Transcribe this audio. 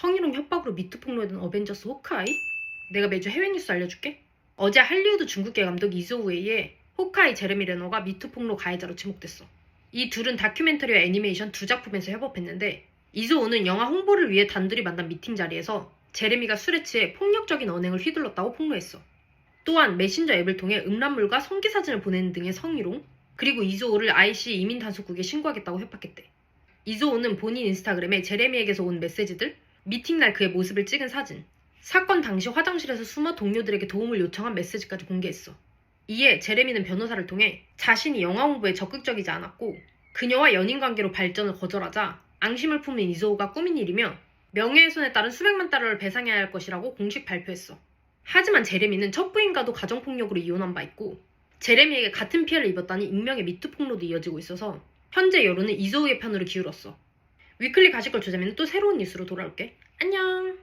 성희롱 협박으로 미투 폭로했던 어벤져스 호크아이? 내가 매주 해외 뉴스 알려줄게. 어제 할리우드 중국계 감독 이소우에이의 호크아이 제레미 레너가 미투 폭로 가해자로 지목됐어. 이 둘은 다큐멘터리와 애니메이션 두 작품에서 협업했는데 이소우는 영화 홍보를 위해 단둘이 만난 미팅 자리에서 제레미가 술에 취해 폭력적인 언행을 휘둘렀다고 폭로했어. 또한 메신저 앱을 통해 음란물과 성기 사진을 보내는 등의 성희롱, 그리고 이소우를 IC 이민 단속국에 신고하겠다고 협박했대. 이소우는 본인 인스타그램에 제레미에게서 온 메시지들, 미팅 날 그의 모습을 찍은 사진, 사건 당시 화장실에서 숨어 동료들에게 도움을 요청한 메시지까지 공개했어. 이에 제레미는 변호사를 통해 자신이 영화 홍보에 적극적이지 않았고 그녀와 연인 관계로 발전을 거절하자 앙심을 품은 이소우가 꾸민 일이며 명예훼손에 따른 수백만 달러를 배상해야 할 것이라고 공식 발표했어. 하지만 제레미는 첫 부인과도 가정폭력으로 이혼한 바 있고 제레미에게 같은 피해를 입었다니 익명의 미투 폭로도 이어지고 있어서 현재 여론은 이소우의 편으로 기울었어. 위클리 가시걸 조자미는 또 새로운 뉴스로 돌아올게. 안녕!